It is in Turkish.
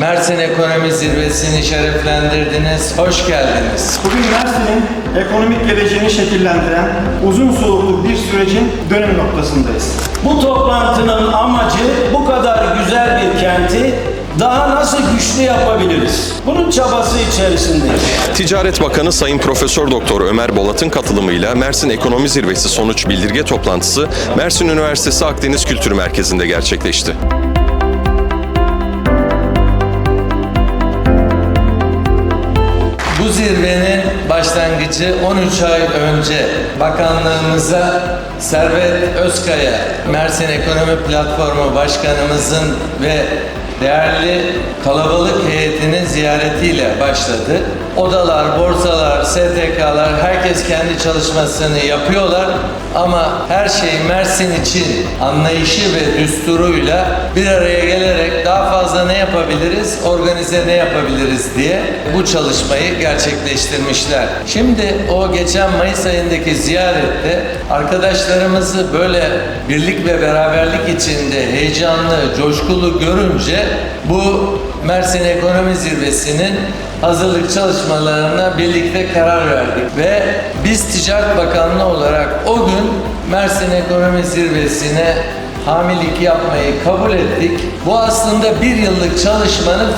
Mersin Ekonomi Zirvesi'ni şereflendirdiniz. Hoş geldiniz. Bugün Mersin'in ekonomik geleceğini şekillendiren uzun soluklu bir sürecin dönüm noktasındayız. Bu toplantının amacı bu kadar güzel bir kenti daha nasıl güçlü yapabiliriz? Bunun çabası içerisindeyiz. Ticaret Bakanı Sayın Profesör Doktor Ömer Bolat'ın katılımıyla Mersin Ekonomi Zirvesi sonuç bildirge toplantısı Mersin Üniversitesi Akdeniz Kültür Merkezi'nde gerçekleşti. Bu zirvenin başlangıcı 13 ay önce bakanlığımıza Servet Özkaya, Mersin Ekonomi Platformu Başkanımızın ve değerli kalabalık heyetinin ziyaretiyle başladı. Odalar, borsalar, STK'lar herkes kendi çalışmasını yapıyorlar ama her şey Mersin için anlayışı ve düsturuyla bir araya gelerek fazla ne yapabiliriz, organize ne yapabiliriz diye bu çalışmayı gerçekleştirmişler. Şimdi o geçen Mayıs ayındaki ziyarette arkadaşlarımızı böyle birlik ve beraberlik içinde heyecanlı, coşkulu görünce bu Mersin Ekonomi Zirvesi'nin hazırlık çalışmalarına birlikte karar verdik ve biz Ticaret Bakanlığı olarak o gün Mersin Ekonomi Zirvesi'ne hamilik yapmayı kabul ettik. Bu aslında bir yıllık çalışmanın